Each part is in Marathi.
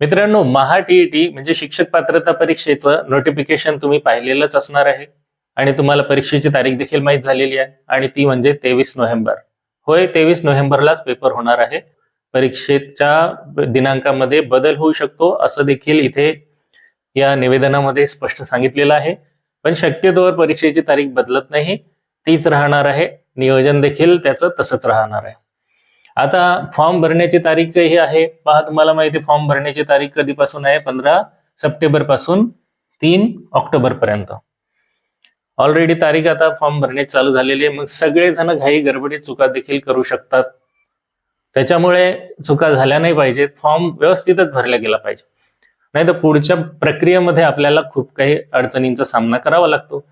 मित्रांनो महा टीईटी म्हणजे शिक्षक पात्रता परीक्षेचं नोटिफिकेशन तुम्ही पाहिलेलंच असणार आहे. आणि तुम्हाला परीक्षेची तारीख देखील माहीत झालेली आहे. आणि ती म्हणजे तेवीस नोव्हेंबर. होय तेवीस नोव्हेंबरलाच पेपर होणार आहे. परीक्षेच्या दिनांकामध्ये बदल होऊ शकतो असं देखील इथे या निवेदनामध्ये स्पष्ट सांगितलेलं आहे. पण शक्यतोवर परीक्षेची तारीख बदलत नाही. तीच राहणार आहे. नियोजन देखील त्याचं तसंच राहणार आहे. आता फॉर्म भरण्याची तारीख ही आहे. पहा तुम्हाला माहिती आहे फॉर्म भरण्याची तारीख कधीपासून आहे? पंधरा सप्टेंबरपासून तीन ऑक्टोबर पर्यंत. ऑलरेडी तारीख आता फॉर्म भरणे चालू झालेली आहे. मग सगळेजण घाई गडबडीत चुका देखील करू शकतात. त्याच्यामुळे चुका झाल्या नाही पाहिजेत. फॉर्म व्यवस्थितच भरला गेला पाहिजे. नाही तर पुढच्या प्रक्रियेमध्ये आपल्याला खूप काही अडचणींचा सामना करावा लागतो.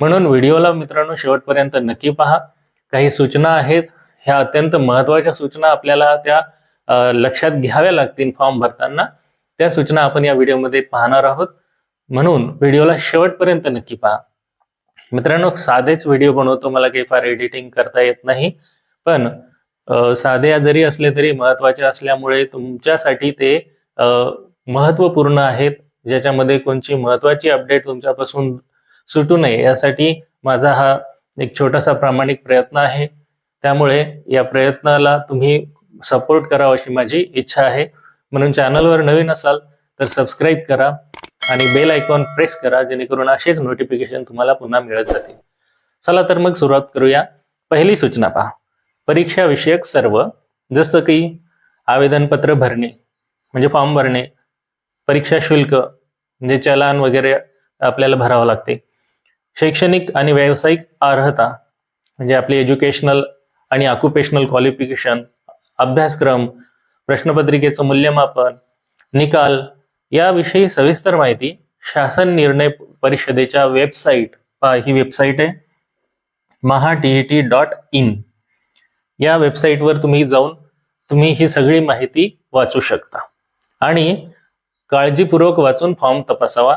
म्हणून व्हिडिओला मित्रांनो शेवटपर्यंत नक्की पहा. काही सूचना आहेत? ह्या अत्यंत महत्त्वाच्या सूचना आपल्याला त्या लक्षात घ्याव्या लागतील फॉर्म भरताना. त्या सूचना आपण या व्हिडिओमध्ये पाहणार आहोत. म्हणून व्हिडिओला शेवटपर्यंत नक्की पहा. मित्रांनो साधेच व्हिडिओ बनवतो मला काही फार एडिटिंग करता येत नाही. पण साधे जरी असले तरी महत्त्वाचे असल्यामुळे तुमच्यासाठी ते महत्त्वपूर्ण आहेत. ज्याच्यामध्ये कोणची महत्वाची अपडेट तुमच्यापासून सुटू नये यासाठी माझा हा एक छोटासा प्रामाणिक प्रयत्न आहे. त्यामुळे या प्रयत्नाला तुम्ही सपोर्ट करावा अशी माझी इच्छा आहे. म्हणून चॅनलवर नवीन असाल तर सबस्क्राईब करा आणि बेल आयकॉन प्रेस करा जेणेकरून असेच नोटिफिकेशन तुम्हाला पुन्हा मिळत जातील. चला तर मग सुरुवात करूया. पहिली सूचना पहा. परीक्षा विषयक सर्व जसं की आवेदनपत्र भरणे म्हणजे फॉर्म भरणे परीक्षा शुल्क म्हणजे चलान वगैरे आपल्याला भरावं लागते. शैक्षणिक आणि व्यावसायिक अर्हता म्हणजे आपली एज्युकेशनल आणि ऑक्युपेशनल क्वालिफिकेशन अभ्यासक्रम प्रश्नपत्रिकेचं मूल्यमापन निकाल याविषयी सविस्तर माहिती शासन निर्णय परिषदेच्या वेबसाईट ही वेबसाईट आहे. Maha T T dot in या वेबसाईटवर तुम्ही जाऊन तुम्ही ही सगळी माहिती वाचू शकता. आणि काळजीपूर्वक वाचून फॉर्म तपासावा.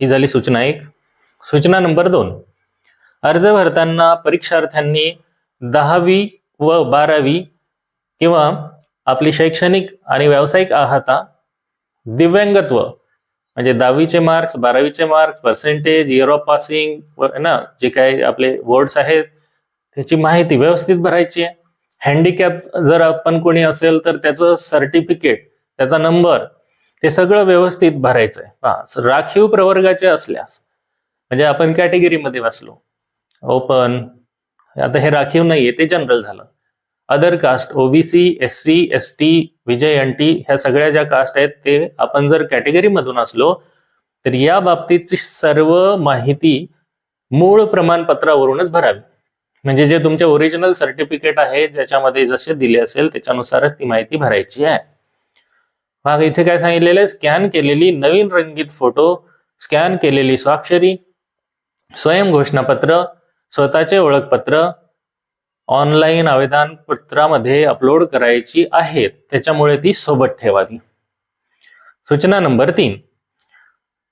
ही झाली सूचना एक. सूचना नंबर दोन. अर्ज भरताना परीक्षार्थ्यांनी दहावी व बारावी किंवा आपली शैक्षणिक आणि व्यावसायिक अर्हता दिव्यांगत्व म्हणजे दहावीचे मार्क्स बारावीचे marks percentage year of passing ना जे काही आपले वर्ड्स आहेत त्याची माहिती व्यवस्थित भरायची आहे. हँडिकॅप जर आपण कोणी असेल तर त्याचं सर्टिफिकेट त्याचा नंबर ते सगळं व्यवस्थित भरायचं आहे. हा राखीव प्रवर्गाचे असल्यास म्हणजे आपण कॅटेगरीमध्ये वाचलो ओपन आता हे राखीव नाहीये ते जनरल झालं. Other caste OBC S C S T विजय एन टी ह्या सगळ्या ज्या कास्ट आहेत ते आपण जर कॅटेगरीमधून असलो तर या बाबतीतची सर्व माहिती मूळ प्रमाणपत्रावरूनच भरावी. म्हणजे जे तुमचे ओरिजिनल सर्टिफिकेट आहे ज्याच्यामध्ये जसे दिले असेल त्याच्यानुसारच ती माहिती भरायची आहे. मग इथे काय सांगितलेलं आहे? स्कॅन केलेली नवीन रंगीत फोटो स्कॅन केलेली स्वाक्षरी स्वयं घोषणापत्र स्वतःचे ओळखपत्र ऑनलाईन आवेदन पत्रामध्ये अपलोड करायची आहेत त्याच्यामुळे ती सोबत ठेवावी. सूचना नंबर तीन.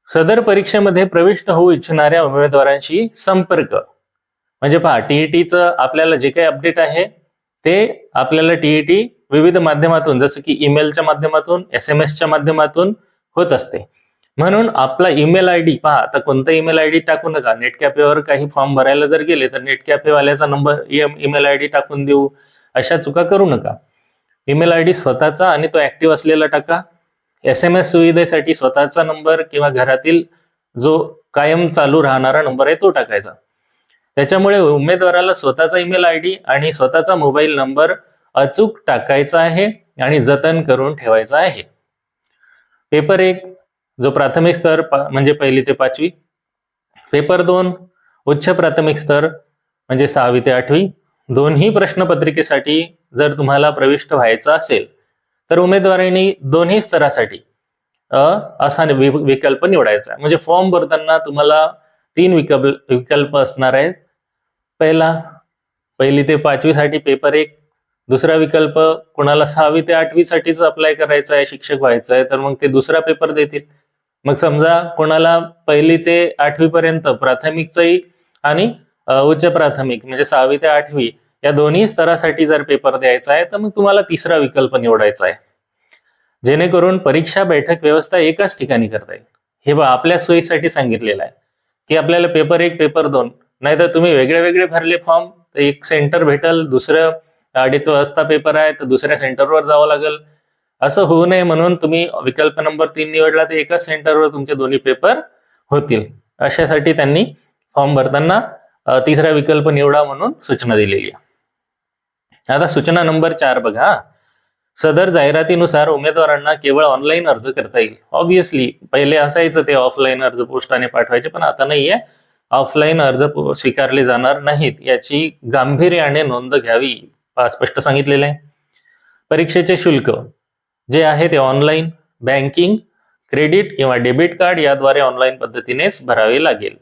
सदर परीक्षेमध्ये प्रविष्ट होऊ इच्छिणाऱ्या उमेदवारांशी संपर्क. म्हणजे पहा टीईटीचं आपल्याला जे काही अपडेट आहे ते आपल्याला टीईटी विविध माध्यमातून जसं की ईमेलच्या माध्यमातून एस एम एसच्या माध्यमातून होत असते. म्हणून आपला ईमेल आय डी पहा आता कोणता ईमेल आय डी टाकू नका. नेट कॅफेवर काही फॉर्म भरायला जर गेले तर नेट कॅफेवाल्याचा नंबर ईमेल आय डी टाकून देऊ. अशा चुका करू नका. ईमेल आय डी स्वतःचा आणि तो ऍक्टिव्ह असलेला टाका. एस एम एस सुविधेसाठी स्वतःचा नंबर किंवा घरातील जो कायम चालू राहणारा नंबर आहे तो टाकायचा. त्याच्यामुळे उमेदवाराला स्वतःचा ईमेल आय डी आणि स्वतःचा मोबाईल नंबर अचूक टाकायचा आहे आणि जतन करून ठेवायचा आहे. पेपर एक जो प्राथमिक स्तर म्हणजे पहिली ते पाचवी. पेपर दोन उच्च प्राथमिक स्तर म्हणजे सहावी ते आठवी. दोन्ही प्रश्नपत्रिकेसाठी जर तुम्हाला प्रविष्ट व्हायचं असेल तर उमेदवारांनी दोन्ही स्तरासाठी अ असा विकल्प निवडायचा आहे. म्हणजे फॉर्म भरताना तुम्हाला तीन विकल्प विकल्प असणार आहेत. पहिला पहिली ते पाचवीसाठी पेपर एक. दुसरा विकल्प कोणाला सहावी ते आठवीसाठीच अप्लाय करायचा आहे शिक्षक व्हायचं आहे तर मग ते दुसरा पेपर देतील. मग समजा कोणाला पहिली ते आठवी पर्यंत प्राथमिकचंही आणि उच्च प्राथमिक म्हणजे सहावी ते आठवी या दोन्ही स्तरासाठी जर पेपर द्यायचा आहे तर मग तुम्हाला तिसरा विकल्प निवडायचा आहे. जेणेकरून परीक्षा बैठक व्यवस्था एकाच ठिकाणी करता येईल. हे बा आपल्या सोयीसाठी सांगितलेलं आहे. की आपल्याला पेपर एक पेपर दोन नाहीतर तुम्ही वेगळे वेगळे भरले फॉर्म तर एक सेंटर भेटल दुसरं अडीच वाजता पेपर आहे तर दुसऱ्या सेंटरवर जावं लागेल. असं होऊ नये म्हणून तुम्ही विकल्प नंबर तीन निवडला तर एकाच सेंटरवर तुमचे दोन्ही पेपर होतील. अशासाठी त्यांनी फॉर्म भरताना तिसरा विकल्प निवडा म्हणून सूचना दिलेली आहे. आता सूचना नंबर चार बघा. सदर जाहिरातीनुसार उमेदवारांना केवळ ऑनलाईन अर्ज करता येईल. ऑब्विसली पहिले असायचं ते ऑफलाईन अर्ज पोस्टाने पाठवायचे पण आता नाहीये. ऑफलाईन अर्ज स्वीकारले जाणार नाहीत याची गांभीर्याने नोंद घ्यावी स्पष्ट सांगितलेलं आहे. परीक्षेचे शुल्क. जे आहे ते ऑनलाईन बँकिंग क्रेडिट किंवा डेबिट कार्ड याद्वारे ऑनलाईन पद्धतीनेच भरावे लागेल.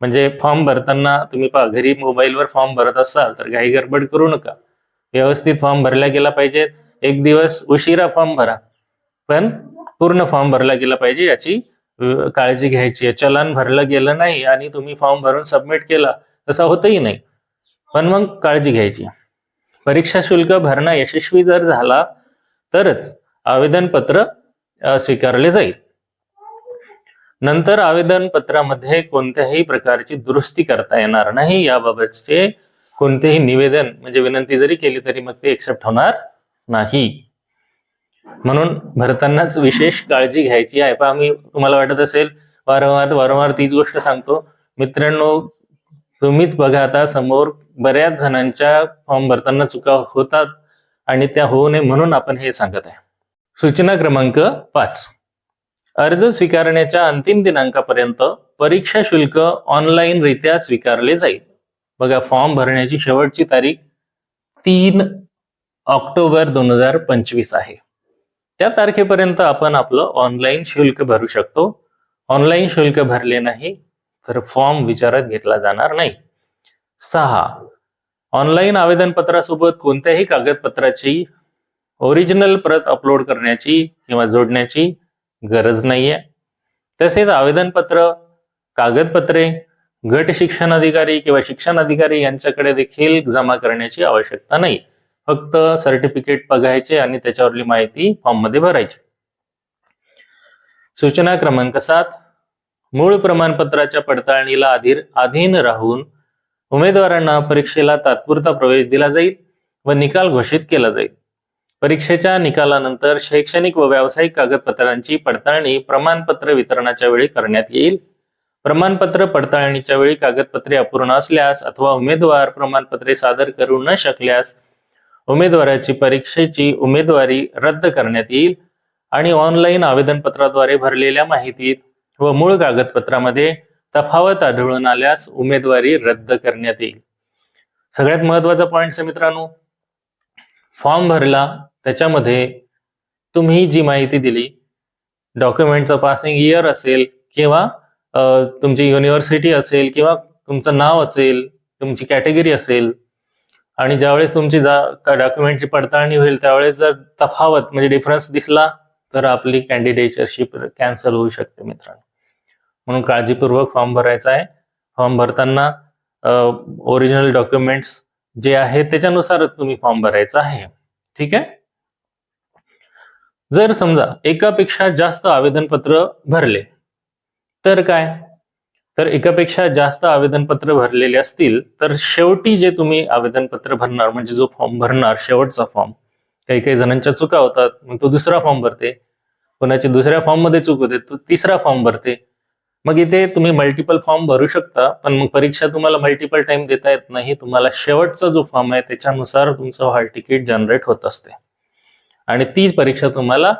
म्हणजे फॉर्म भरताना तुम्ही पहा घरी मोबाईलवर फॉर्म भरत असाल तर काही गडबड करू नका. व्यवस्थित फॉर्म भरला गेला पाहिजे एक दिवस उशिरा फॉर्म भरा. पण पूर्ण फॉर्म भरला गेला पाहिजे याची काळजी घ्यायची आहे. चलन भरलं गेलं नाही आणि तुम्ही फॉर्म भरून सबमिट केला तसा होतही नाही. पण मग काळजी घ्यायची. परीक्षा शुल्क भरणं यशस्वी जर झाला तरच आवेदनपत्र स्वीकारले जाईल. नंतर आवेदनपत्रामध्ये कोणत्याही प्रकारची दुरुस्ती करता येणार नाही याबाबतचे कोणतेही निवेदन म्हणजे विनंती जरी केली तरी मग ते एक्सेप्ट होणार नाही. म्हणून भरतानाच विशेष काळजी घ्यायची आहे. पहा मी तुम्हाला वाटत असेल वारंवार वारंवार तीच गोष्ट सांगतो. मित्रांनो तुम्हीच बघा आता समोर बऱ्याच जणांच्या फॉर्म भरताना चुका होतात. आणि त्या होऊ नये म्हणून आपण हे सांगत आहे. सूचना क्रमांक पाच. अर्ज स्वीकारण्याच्या अंतिम दिनांकापर्यंत परीक्षा शुल्क ऑनलाईन रित्या स्वीकारले जाईल. बघा फॉर्म भरण्याची शेवटची तारीख तीन ऑक्टोबर दोन हजार पंचवीस आहे. त्या तारखेपर्यंत आपण आपलं ऑनलाईन शुल्क भरू शकतो. ऑनलाईन शुल्क भरले नाही तर फॉर्म विचारात घेतला जाणार नाही. सहा. ऑनलाईन आवेदनपत्रासोबत कोणत्याही कागदपत्राची ओरिजिनल प्रत अपलोड करण्याची किंवा जोडण्याची गरज नाहीये. तसेच आवेदनपत्र कागदपत्रे गट शिक्षण अधिकारी किंवा शिक्षण अधिकारी यांच्याकडे देखील जमा करण्याची आवश्यकता नाही. फक्त सर्टिफिकेट बघायचे आणि त्याच्यावरली माहिती फॉर्ममध्ये भरायची. सूचना क्रमांक सात. मूळ प्रमाणपत्राच्या पडताळणीला अधीर अधीन राहून उमेदवारांना परीक्षेला तात्पुरता प्रवेश दिला जाईल व निकाल घोषित केला जाईल. परीक्षेच्या निकालानंतर शैक्षणिक व व्यावसायिक कागदपत्रांची पडताळणी प्रमाणपत्र वितरणाच्या वेळी करण्यात येईल. प्रमाणपत्र पडताळणीच्या वेळी कागदपत्रे अपूर्ण असल्यास अथवा उमेदवार प्रमाणपत्रे सादर करू न शकल्यास उमेदवाराची परीक्षेची उमेदवारी रद्द करण्यात येईल आणि ऑनलाईन आवेदनपत्राद्वारे भरलेल्या माहितीत व मूळ कागदपत्रामध्ये तफावत आढळून आल्यास उमेदवारी रद्द करण्यात येईल. सगळ्यात महत्त्वाचा पॉईंट आहे मित्रांनो फॉर्म भरला त्याच्यामध्ये तुम्ही जी माहिती दिली डॉक्युमेंटचं पासिंग इयर असेल किंवा तुमची युनिव्हर्सिटी असेल किंवा तुमचं नाव असेल तुमची कॅटेगरी असेल आणि ज्यावेळेस तुमची जा डॉक्युमेंटची पडताळणी होईल त्यावेळेस जर तफावत म्हणजे डिफरन्स दिसला तर आपली कॅन्डिडेटशिप कॅन्सल होऊ शकते मित्रांनो. म्हणून काळजीपूर्वक फॉर्म भरायचा आहे. फॉर्म भरताना ओरिजिनल डॉक्युमेंट्स जे आहे त्याच्यानुसारच तुम्ही फॉर्म भरायचा आहे. ठीक आहे? जर समजा एकापेक्षा जास्त आवेदनपत्र भरले तर काय? तर एकापेक्षा जास्त आवेदनपत्र भरलेले असतील तर शेवटी जे तुम्ही आवेदनपत्र भरणार म्हणजे जो फॉर्म भरणार शेवटचा फॉर्म काही काही जणांच्या चुका होतात मग तो दुसरा फॉर्म भरते. कोणाची दुसऱ्या फॉर्ममध्ये चूक होते तो तिसरा फॉर्म भरते. मग इथे तुम्ही मल्टिपल फॉर्म भरू शकता पण मग परीक्षा तुम्हाला मल्टिपल टाइम देता येत नाही. तुम्हाला शेवटचा जो फॉर्म आहे त्याच्यानुसार तुमचं हॉल तिकीट जनरेट होत असते. आणि तीच परीक्षा तुम्हाला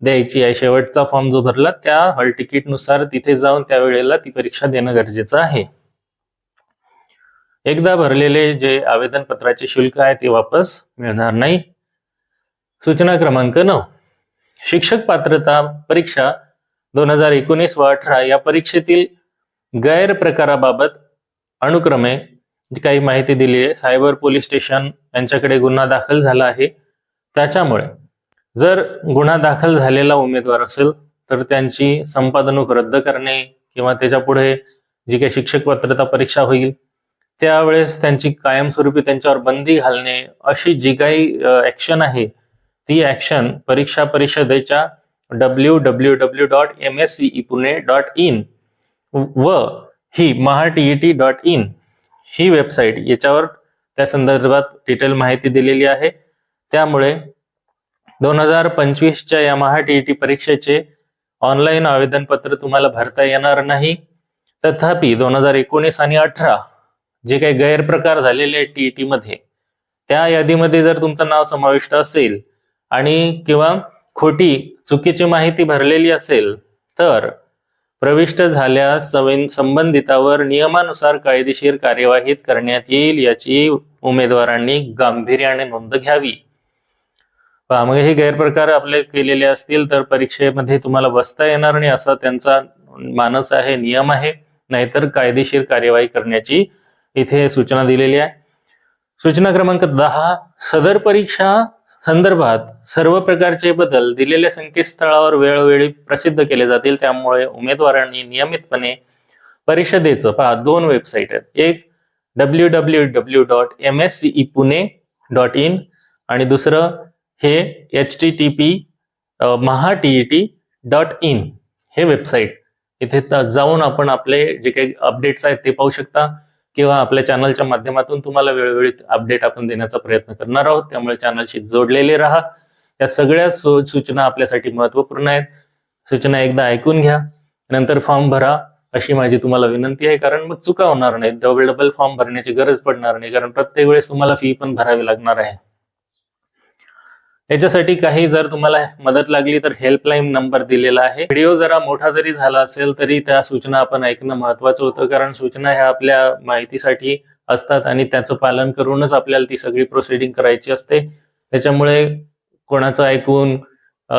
द्यायची आहे. शेवटचा फॉर्म जो भरला त्या हॉल तिकीटनुसार तिथे जाऊन त्या वेळेला ती परीक्षा देणं गरजेचं आहे. एकदा भरलेले जे आवेदन पत्राचे शुल्क आहे ते वापस मिळणार नाही. सूचना क्रमांक नऊ. शिक्षक पात्रता परीक्षा दोन हजार एकोणीस व अठरा या परीक्षेतील गैरप्रकाराबाबत अनुक्रमे जी काही माहिती दिली आहे. सायबर पोलीस स्टेशन यांच्याकडे गुन्हा दाखल झाला आहे. त्याच्यामुळे जर गुन्हा दाखल झालेला उमेदवार असेल तर त्यांची संपादनूक रद्द करणे किंवा त्याच्या पुढे जी काही शिक्षक पात्रता परीक्षा होईल त्यावेळेस त्यांची कायमस्वरूपी त्यांच्यावर बंदी घालणे अशी जी काही ऍक्शन आहे ती ऍक्शन परीक्षा परिषदेच्या W W W dot M S CE Pune dot in व ही Maha T T dot in he website याच्यावर त्या संदर्भात डिटेल माहिती दिलेली आहे. त्यामुळे दोन हजार पंचवीसच्या या महा टी टी परीक्षेचे ऑनलाईन आवेदनपत्र तुम्हाला भरता येणार नाही. तथापि दोन हजार एकोणीस आणि अठरा जे काही गैरप्रकार झालेले आहेत टीईटी मध्ये त्या यादीमध्ये जर तुमचं नाव समाविष्ट असेल आणि किंवा खोटी चुकीची माहिती भरलेली असेल तर प्रविष्ट झाल्यास संबंधितावर नियमानुसार कायदेशीर कार्यवाही करण्यात येईल याची उमेदवारांनी गांभीर्याने नोंद घ्यावी. पहा मग हे गैरप्रकार आपले केलेले असतील तर परीक्षेमध्ये तुम्हाला बसता येणार नाही असा त्यांचा मानस आहे नियम आहे. नाहीतर कायदेशीर कार्यवाही करण्याची इथे सूचना दिलेली आहे. सूचना क्रमांक दहा सदर परीक्षा संदर्भात सर्व प्रकारचे बदल दिलेल्या संकेतस्थळावर वेळोवेळी प्रसिद्ध केले जातील. त्यामुळे उमेदवारांनी नियमितपणे परिषदेचं पहा दोन वेबसाईट आहेत. एक W W W dot M S CE Pune dot in आणि दुसरं हे H T T P Maha T T dot in हे वेबसाईट. इथे जाऊन आपण आपले जे काही अपडेट्स आहेत ते पाहू शकता. किंवा आपल्या चॅनलच्या माध्यमातून तुम्हाला वेळोवेळी अपडेट आपण देण्याचा प्रयत्न करणार आहोत. त्यामुळे चॅनलशी जोडलेले राहा. या सगळ्या सूचना आपल्यासाठी महत्त्वपूर्ण आहेत. सूचना एकदा ऐकून घ्या. नंतर फॉर्म भरा. अशी माझी तुम्हाला विनंती आहे. कारण मग चुका होणार नाही डबल डबल फॉर्म भरण्याची गरज पडणार नाही. कारण प्रत्येक वेळेस तुम्हाला फी पण भरावी लागणार आहे. याच्यासाठी काही जर तुम्हाला मदत लागली तर हेल्पलाईन नंबर दिलेला आहे. व्हिडिओ जरा मोठा जरी झाला असेल तरी त्या सूचना आपण ऐकणं महत्वाचं होतं कारण सूचना ह्या आपल्या माहितीसाठी असतात आणि त्याचं पालन करूनच आपल्याला ती सगळी प्रोसिडिंग करायची असते. त्याच्यामुळे कोणाचं ऐकून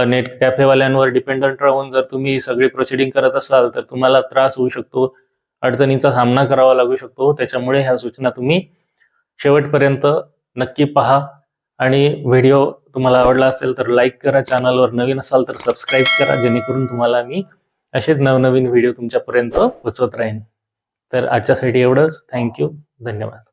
नेट कॅफेवाल्यांवर डिपेंडंट राहून जर तुम्ही सगळी प्रोसिडिंग करत असाल तर तुम्हाला त्रास होऊ शकतो अडचणीचा सामना करावा लागू शकतो. त्याच्यामुळे ह्या सूचना तुम्ही शेवटपर्यंत नक्की पहा. आणि व्हिडिओ तुम्हाला आवडला असेल तर लाईक करा चॅनलवर नवीन असाल तर सबस्क्राईब करा जेणेकरून तुम्हाला मी असेच नवनवीन व्हिडिओ तुमच्यापर्यंत पोचवत राहीन. तर आजच्यासाठी एवढंच. थँक्यू धन्यवाद.